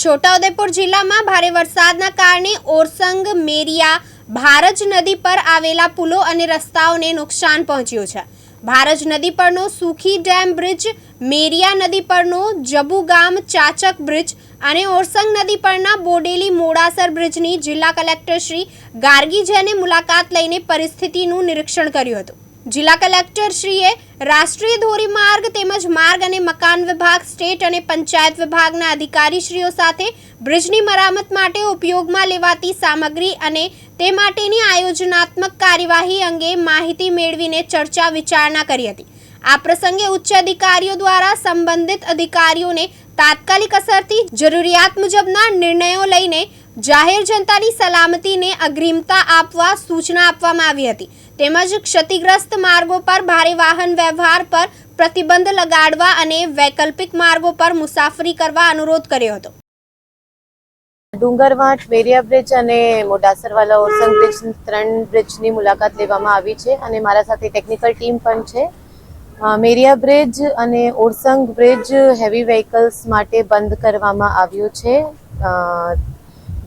છોટાઉદેપુર જિલ્લામાં ભારે વરસાદના કારણે ઓરસંગ, મેરિયા, ભારજ નદી પર આવેલા પુલો અને રસ્તાઓને નુકસાન પહોંચ્યું છે. ભારજ નદી પરનો સુખી ડેમ બ્રિજ, મેરિયા નદી પરનો જબુ ગામ, ચાચક બ્રિજ અને ઓરસંગ નદી પરના બોડેલી મોડાસર બ્રિજની જિલ્લા કલેક્ટર શ્રી ગાર્ગીજેને મુલાકાત લઈને પરિસ્થિતિનું નિરીક્ષણ કર્યું હતું. જિલ્લા કલેક્ટર શ્રીએ રાષ્ટ્રીય ધોરીમાર્ગ તેમજ માર્ગ અને મકાન વિભાગ, સ્ટેટ અને પંચાયત વિભાગના અધિકારીશ્રીઓ સાથે બ્રિજની મરામત માટે ઉપયોગમાં લેવાતી સામગ્રી અને તે માટેની આયોજનાત્મક કાર્યવાહી અંગે માહિતી મેળવીને ચર્ચા વિચારણા કરી હતી. આ પ્રસંગે ઉચ્ચ અધિકારીઓ દ્વારા સંબંધિત અધિકારીઓને તાત્કાલિક અસરથી જરૂરિયાત મુજબના નિર્ણયો લઈને જાહેર જનતાની સલામતીને અગ્રિમતા આપવા સૂચના આપવામાં આવી હતી. તેમજ ક્ષતિગ્રસ્ત માર્ગો પર ભારે વાહન વ્યવહાર પર પ્રતિબંધ લગાડવા અને વૈકલ્પિક માર્ગો પર મુસાફરી કરવા અનુરોધ કર્યો હતો. ડુંગરવાટ મેરિયા બ્રિજ અને મોડાસરવાલા ઓરસંગ બ્રિજ ત્રણ બ્રિજની મુલાકાત લેવામાં આવી છે અને મારા સાથે ટેકનિકલ ટીમ પણ છે. મેરિયા બ્રિજ અને ઓરસંગ બ્રિજ હેવી વ્હીકલ્સ માટે બંધ કરવામાં આવ્યું છે.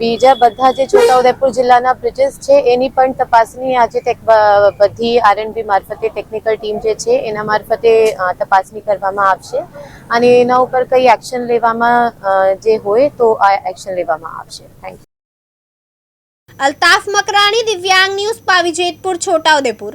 બીજા બધા જે છોટાઉદેપુર જિલ્લાના બ્રિજેસ છે, એની પણ તપાસણી આજે બધી આરએનબી મારફતે ટેકનિકલ ટીમ જે છે, એના મારફતે તપાસણી કરવામાં આવશે. અને એના ઉપર કઈ એક્શન લેવામાં જે હોય તો આ એક્શન લેવામાં આવશે. થેન્ક યુ અલ્તાફ મકરાણી, દિવ્યાંગ ન્યૂઝ પાવીજેતપુર છોટાઉદેપુર.